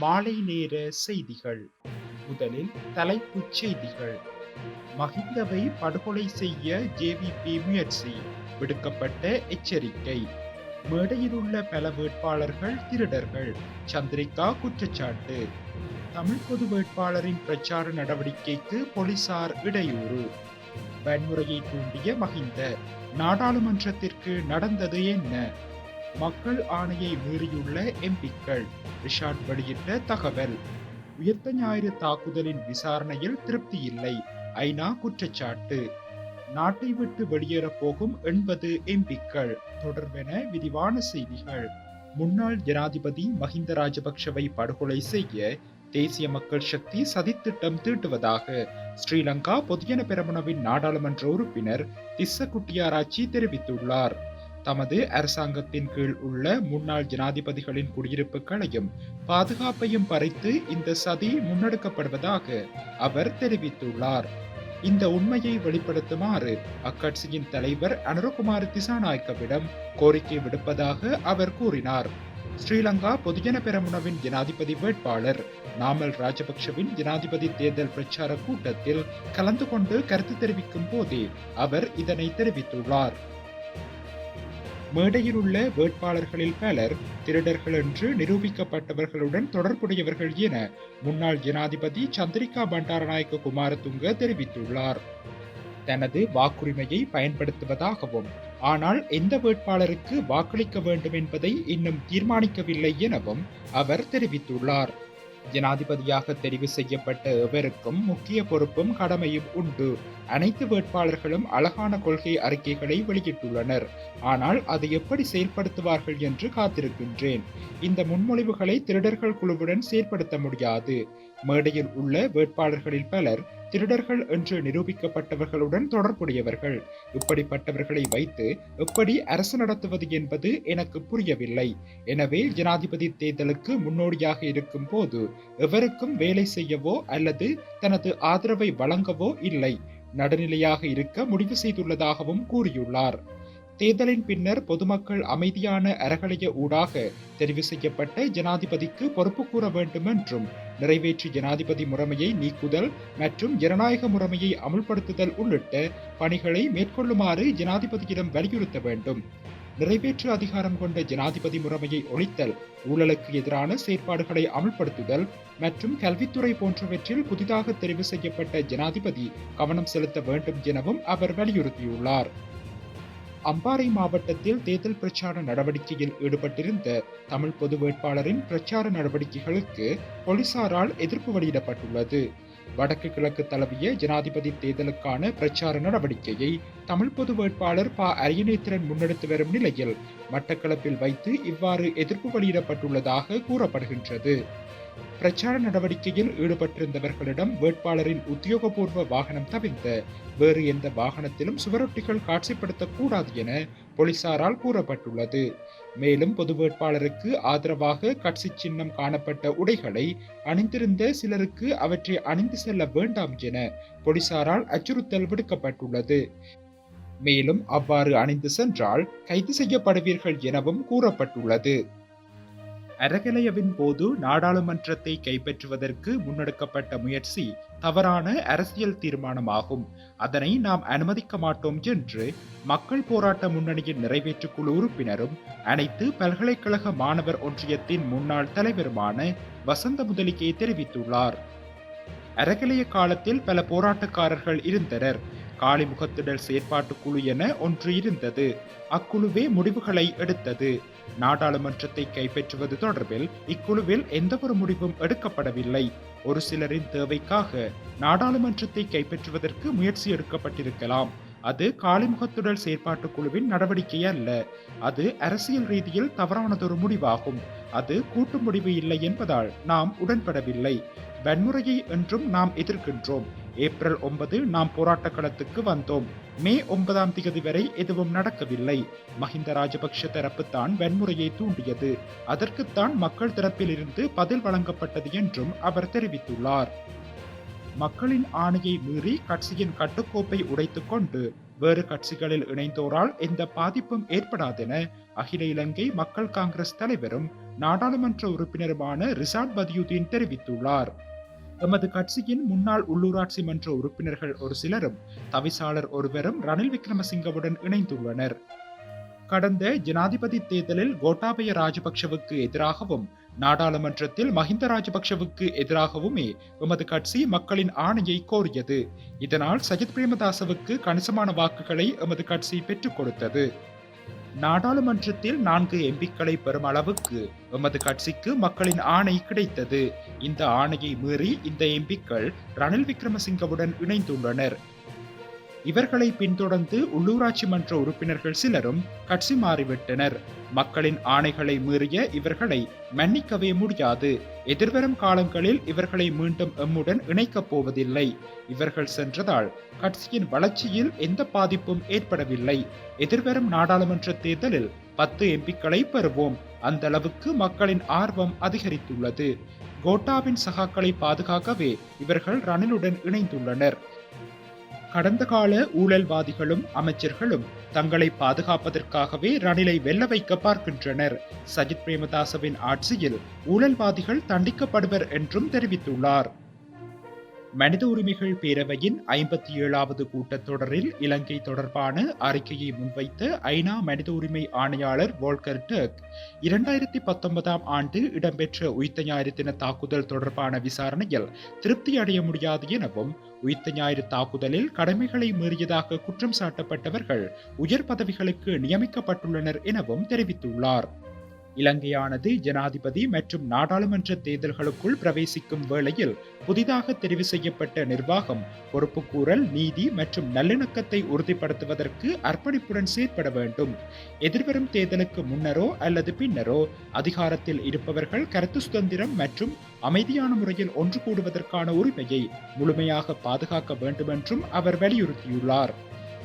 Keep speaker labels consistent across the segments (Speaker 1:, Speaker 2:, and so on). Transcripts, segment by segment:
Speaker 1: மாலை நேர செய்திகள். முதலில் தலைப்புச் செய்திகள். மஹிந்தவை படுகொலை செய்ய ஜேவிபி முயற்சி. விடுக்கப்பட்ட எச்சரிக்கை. மேடையில் உள்ள பல வேட்பாளர்கள் திருடர்கள். சந்திரிகா குற்றச்சாட்டு. தமிழ் பொது வேட்பாளரின் பிரச்சார நடவடிக்கைக்கு போலீசார் இடையூறு. வன்முறையை தூண்டிய மஹிந்த நாடாளுமன்றத்திற்கு நடந்தது என்ன? மக்கள் ஆணையை மீறியுள்ள எம்பிக்கள் ரிஷாட் வெளியிட்ட தகவல். உயிர்த்த ஞாயிறு தாக்குதலின் விசாரணையில் திருப்தி இல்லை. ஐநா குற்றச்சாட்டு. நாட்டை விட்டு வெளியேறப் போகும் எண்பது எம்பிக்கள் தொடர்பென விரிவான செய்திகள். முன்னாள் ஜனாதிபதி மஹிந்த ராஜபக்ஷவை படுகொலை செய்ய தேசிய மக்கள் சக்தி சதித்திட்டம் தீட்டுவதாக ஸ்ரீலங்கா பொதுஜன பெரமுனவின் நாடாளுமன்ற உறுப்பினர் திஸ்ஸ குட்டியாராச்சி தெரிவித்துள்ளார். தமது அரசாங்கத்தின் கீழ் உள்ள முன்னாள் ஜனாதிபதிகளின் குடியிருப்புகளையும் பாதுகாப்பையும் பறித்து இந்த சதி முன்னெடுக்கப்படுவதாக அவர் தெரிவித்துள்ளார். இந்த உண்மையை வெளிப்படுத்துமாறு அக்கட்சியின் தலைவர் அனுரகுமார் திசாநாயக்கவிடம் கோரிக்கை விடுப்பதாக அவர் கூறினார். ஸ்ரீலங்கா பொதுஜன பெரமுனவின் ஜனாதிபதி வேட்பாளர் நாமல் ராஜபக்ஷவின் ஜனாதிபதி தேர்தல் பிரச்சார கூட்டத்தில் கலந்து கொண்டு கருத்து தெரிவிக்கும் போதே அவர் இதனை தெரிவித்துள்ளார். மேடையில் உள்ள வேட்பாளர்களில் பலர் திருடர்கள் என்று நிரூபிக்கப்பட்டவர்களுடன் தொடர்புடையவர்கள் என முன்னாள் ஜனாதிபதி சந்திரிகா பண்டாரநாயக்க குமாரதுங்க தெரிவித்துள்ளார். தனது வாக்குரிமையை பயன்படுத்துவதாகவும் ஆனால் எந்த வேட்பாளருக்கு வாக்களிக்க வேண்டும் என்பதை இன்னும் தீர்மானிக்கவில்லை எனவும் அவர் தெரிவித்துள்ளார். ஜனாதிபதியாக தெரிவு செய்யப்பட்ட எவருக்கும் முக்கிய பொறுப்பும் கடமையும் உண்டு. அனைத்து வேட்பாளர்களும் அழகான கொள்கை அறிக்கைகளை வெளியிட்டுள்ளனர். ஆனால் அதை எப்படி செயல்படுத்துவார்கள் என்று காத்திருக்கின்றேன். இந்த முன்மொழிவுகளை திருடர்கள் குழுவுடன் செயற்படுத்த முடியாது. மேடையில் உள்ள வேட்பாளர்களில் பலர் திருடர்கள் என்று நிரூபிக்கப்பட்டவர்களுடன் தொடர்புடையவர்கள். இப்படிப்பட்டவர்களை வைத்து எப்படி அரசு நடத்துவது என்பது எனக்கு புரியவில்லை. எனவே ஜனாதிபதி தேர்தலுக்கு முன்னோடியாக இருக்கும் போது எவருக்கும் வேலை செய்யவோ அல்லது தனது ஆதரவை வழங்கவோ இல்லை. நடுநிலையாக இருக்க முடிவு செய்துள்ளதாகவும் கூறியுள்ளார். தேர்தலின் பின்னர் பொதுமக்கள் அமைதியான அறகலைய ஊடாக தெரிவு செய்யப்பட்ட ஜனாதிபதிக்கு பொறுப்பு கூற வேண்டும் என்றும் நிறைவேற்று ஜனாதிபதி முறைமையை நீக்குதல் மற்றும் ஜனநாயக முறைமையை அமுல்படுத்துதல் உள்ளிட்ட பணிகளை மேற்கொள்ளுமாறு ஜனாதிபதியிடம் வலியுறுத்த வேண்டும். நிறைவேற்று அதிகாரம் கொண்ட ஜனாதிபதி முறைமையை ஒழித்தல் ஊழலுக்கு எதிரான செயற்பாடுகளை அமல்படுத்துதல் மற்றும் கல்வித்துறை போன்றவற்றில் புதிதாக தெரிவு செய்யப்பட்ட ஜனாதிபதி கவனம் செலுத்த வேண்டும் எனவும் அவர் வலியுறுத்தியுள்ளார். அம்பாறை மாவட்டத்தில் தேர்தல் பிரச்சார நடவடிக்கையில் ஈடுபட்டிருந்த தமிழ் பொது வேட்பாளரின் பிரச்சார நடவடிக்கைகளுக்கு போலீசாரால் எதிர்ப்பு வெளியிடப்பட்டுள்ளது. வடக்கு கிழக்கு தளவிய ஜனாதிபதி தேர்தலுக்கான பிரச்சார நடவடிக்கையை தமிழ் பொது வேட்பாளர் ப. அரியநேத்திரன் முன்னெடுத்து வரும் நிலையில் மட்டக்களப்பில் வைத்து இவ்வாறு எதிர்ப்பு வெளியிடப்பட்டுள்ளதாக கூறப்படுகின்றது. பிரச்சார நடவடிக்கையில் ஈடுபட்டிருந்தவர்களிடம் வேட்பாளரின் உத்தியோகபூர்வ வாகனம் தவிர்த்த வேறு எந்த வாகனத்திலும் சுவரொட்டிகள் காட்சிப்படுத்தக்கூடாது என போலீசாரால் கூறப்பட்டுள்ளது. மேலும் பொது வேட்பாளருக்கு ஆதரவாக கட்சி சின்னம் காணப்பட்ட உடைகளை அணிந்திருந்த சிலருக்கு அவற்றை அணிந்து செல்ல வேண்டாம் என போலீசாரால் அச்சுறுத்தல் விடுக்கப்பட்டுள்ளது. மேலும் அவ்வாறு அணிந்து சென்றால் கைது செய்யப்படுவீர்கள் எனவும் கூறப்பட்டுள்ளது. அறகலையவின் போது நாடாளுமன்றத்தை கைப்பற்றுவதற்கு முன்னெடுக்கப்பட்ட முயற்சி தவறான அரசியல் தீர்மானமாகும். அதனை நாம் அனுமதிக்க மாட்டோம் என்று மக்கள் போராட்ட முன்னணியின் நிறைவேற்று குழு உறுப்பினரும் அனைத்து பல்கலைக்கழக மாணவர் ஒன்றியத்தின் முன்னாள் தலைவருமான வசந்த முதலிகே தெரிவித்துள்ளார். அறகலைய காலத்தில் பல போராட்டக்காரர்கள் இருந்தனர். காளிமுகத்திடல் செயற்பாட்டு குழு என ஒன்று இருந்தது. அக்குழுவே முடிவுகளை எடுத்தது. நாடாளுமன்றத்தை கைப்பற்றுவது தொடர்பில் இக்குழுவில் எந்தவொரு முடிவும் எடுக்கப்படவில்லை. ஒரு சிலரின் தேவைக்காக நாடாளுமன்றத்தை கைப்பற்றுவதற்கு முயற்சி எடுக்கப்பட்டிருக்கலாம். அது காளிமுகத்துடல் செயற்பாட்டு குழுவின் நடவடிக்கை அல்ல. அது அரசியல் ரீதியில் தவறானதொரு முடிவாகும். அது கூட்டு முடிவு இல்லை என்பதால் நாம் உடன்படவில்லை. வன்முறையை என்றும் நாம் எதிர்க்கின்றோம். ஏப்ரல் ஒன்பது நாம் போராட்ட களத்துக்கு வந்தோம். மே ஒன்பதாம் தேதி வரை எதுவும் நடக்கவில்லை. மஹிந்த ராஜபக்ஷ தரப்பு தான் வன்முறையை தூண்டியது. அதற்குத்தான் மக்கள் தரப்பில் இருந்து பதில் வழங்கப்பட்டது என்றும் அவர் தெரிவித்துள்ளார். மக்களின் ஆணையை மீறி கட்சியின் கட்டுக்கோப்பை உடைத்துக் கொண்டு வேறு கட்சிகளில் இணைந்தோரால் எந்த பாதிப்பும் ஏற்படாதென அகில இலங்கை மக்கள் காங்கிரஸ் தலைவரும் நாடாளுமன்ற உறுப்பினருமான ரிசாட் பதியுதீன் தெரிவித்துள்ளார். எமது கட்சியின் முன்னாள் உள்ளூராட்சி மன்ற உறுப்பினர்கள் ஒரு சிலரும் தவிசாளர் ஒருவரும் ரணில் விக்ரமசிங்கவுடன் இணைந்துள்ளனர். கடந்த ஜனாதிபதி தேர்தலில் கோட்டாபய ராஜபக்ஷவுக்கு எதிராகவும் நாடாளுமன்றத்தில் மஹிந்த ராஜபக்ஷவுக்கு எதிராகவுமே எமது கட்சி மக்களின் ஆணையை கோரியது. இதனால் சஜித் பிரேமதாசவுக்கு கணிசமான வாக்குகளை எமது கட்சி பெற்றுக் கொடுத்தது. நாடாளுமன்றத்தில் நான்கு எம்பிக்களை பெறும் அளவுக்கு எமது கட்சிக்கு மக்களின் ஆணை கிடைத்தது. இந்த ஆணையை மீறி இந்த எம்பிக்கள் ரணில் விக்ரமசிங்கவுடன் இணைந்துள்ளனர். இவர்களை பின்தொடர்ந்து உள்ளூராட்சி மன்ற உறுப்பினர்கள் சிலரும் கட்சி மாறிவிட்டனர். மக்களின் ஆணைகளை மீறிய இவர்களை மன்னிக்கவே முடியாது. எதிர்வரும் காலங்களில் இவர்களை மீண்டும் எம்முடன் இணைக்கப் போவதில்லை. இவர்கள் சென்றதால் கட்சியின் வளர்ச்சியில் எந்த பாதிப்பும் ஏற்படவில்லை. எதிர்வரும் நாடாளுமன்ற தேர்தலில் பத்து எம்பிக்களை பெறுவோம். அந்த அளவுக்கு மக்களின் ஆர்வம் அதிகரித்துள்ளது. கோட்டாவின் சகாக்களை பாதுகாக்கவே இவர்கள் ரணிலுடன் இணைந்துள்ளனர். கடந்த கால ஊழல்வாதிகளும் அமைச்சர்களும் தங்களை பாதுகாப்பதற்காகவே ரணிலை வெல்ல வைக்க பார்க்கின்றனர். சஜித் பிரேமதாசவின் ஆட்சியில் ஊழல்வாதிகள் தண்டிக்கப்படுவர் என்றும் தெரிவித்துள்ளார். மனித உரிமைகள் பேரவையின் ஐம்பத்தி ஏழாவது கூட்டத்தொடரில் இலங்கை தொடர்பான அறிக்கையை முன்வைத்த ஐநா மனித உரிமை ஆணையாளர் வோல்கர் டக் இரண்டாயிரத்தி பத்தொன்பதாம் ஆண்டு இடம்பெற்ற உயிர்த்த ஞாயிறு தின தாக்குதல் தொடர்பான விசாரணையில் திருப்தி அடைய முடியாது எனவும் உயிர்த்த ஞாயிறு தாக்குதலில் கடமைகளை மீறியதாக குற்றம் சாட்டப்பட்டவர்கள் உயர் பதவிகளுக்கு நியமிக்கப்பட்டுள்ளனர் எனவும் தெரிவித்துள்ளார். இலங்கையானது ஜனாதிபதி மற்றும் நாடாளுமன்ற தேர்தல்களுக்குள் பிரவேசிக்கும் வேளையில் புதிதாக தெரிவு செய்யப்பட்ட நிர்வாகம் பொறுப்புக்கூறல் நீதி மற்றும் நல்லிணக்கத்தை உறுதிப்படுத்துவதற்கு அர்ப்பணிப்புடன் செயற்பட வேண்டும். எதிர்வரும் தேர்தலுக்கு முன்னரோ அல்லது பின்னரோ அதிகாரத்தில் இருப்பவர்கள் கருத்து சுதந்திரம் மற்றும் அமைதியான முறையில் ஒன்று கூடுவதற்கான உரிமையை முழுமையாக பாதுகாக்க வேண்டுமென்றும் அவர் வலியுறுத்தியுள்ளார்.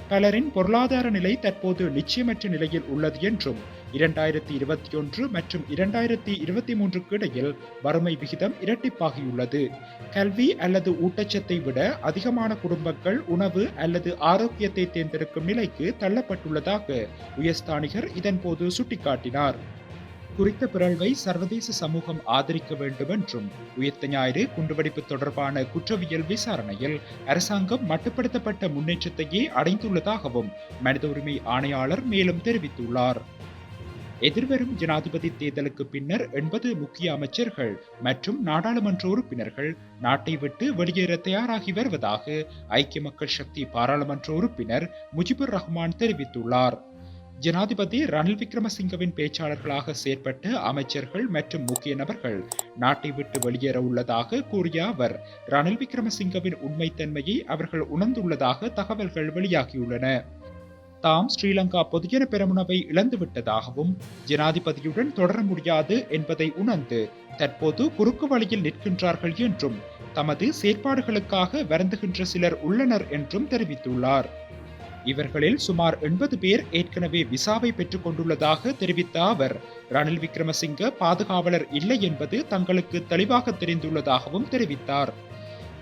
Speaker 1: பலரின் பொருளாதார நிலை தற்போது நிச்சயமற்ற நிலையில் உள்ளது என்றும் இரண்டாயிரத்தி இருபத்தி ஒன்று மற்றும் இரண்டாயிரத்தி இருபத்தி மூன்றுக்கு இடையில் வறுமை விகிதம் இரட்டிப்பாகியுள்ளது. கல்வி அல்லது ஊட்டச்சத்தை விட அதிகமான குடும்பங்கள் உணவு அல்லது ஆரோக்கியத்தை தேர்ந்தெடுக்கும் நிலைக்கு தள்ளப்பட்டுள்ளதாக உயர்ஸ்தானிகர் இதன்போது சுட்டிக்காட்டினார். குறித்த பிறழ்வை சர்வதேச சமூகம் ஆதரிக்க வேண்டும் என்றும் உயிர்த்த ஞாயிறு குண்டுவெடிப்பு தொடர்பான குற்றவியல் விசாரணையில் அரசாங்கம் மட்டுப்படுத்தப்பட்ட முன்னேற்றத்தையே அடைந்துள்ளதாகவும் மனித உரிமை ஆணையாளர் மேலும் தெரிவித்துள்ளார். எதிர்வரும் ஜனாதிபதி தேர்தலுக்கு பின்னர் எண்பது முக்கிய அமைச்சர்கள் மற்றும் நாடாளுமன்ற உறுப்பினர்கள் நாட்டை விட்டு வெளியேற தயாராகி வருவதாக ஐக்கிய மக்கள் சக்தி பாராளுமன்ற உறுப்பினர் முஜிபுர் ரஹ்மான் தெரிவித்துள்ளார். ஜனாதிபதி ரணில் விக்ரமசிங்கவின் பேச்சாளர்களாக செயற்பட்ட அமைச்சர்கள் மற்றும் முக்கிய நபர்கள் நாட்டை விட்டு வெளியேற உள்ளதாக கூறிய அவர் ரணில் விக்ரமசிங்கவின் உண்மைத்தன்மையை அவர்கள் உணர்ந்துள்ளதாக தகவல்கள் வெளியாகியுள்ளன. தாம் ஸ்ரீலங்கா பொதுஜன பெரமுனவை இழந்துவிட்டதாகவும் ஜனாதிபதியுடன் தொடர முடியாது என்பதை உணர்ந்து தற்போது குறுக்கு வழியில் நிற்கின்றார்கள் என்றும் தமது செயற்பாடுகளுக்காக வருந்துகின்ற சிலர் உள்ளனர் என்றும் தெரிவித்துள்ளார். இவர்களில் சுமார் எண்பது பேர் ஏற்கனவே விசாவை பெற்றுக் கொண்டுள்ளதாக தெரிவித்த அவர் ரணில் விக்ரமசிங்க பாதுகாவலர் இல்லை என்பது தங்களுக்கு தெளிவாக தெரிந்துள்ளதாகவும் தெரிவித்தார்.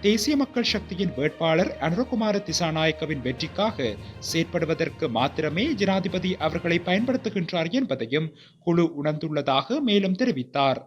Speaker 1: தேசிய மக்கள் சக்தியின் வேட்பாளர் அனுரகுமார திசாநாயக்கவின் வெற்றிக்காக செயற்படுவதற்கு மாத்திரமே ஜனாதிபதி அவர்களை பயன்படுத்துகின்றார் என்பதையும் குழு உணர்ந்துள்ளதாக மேலும் தெரிவித்தார்.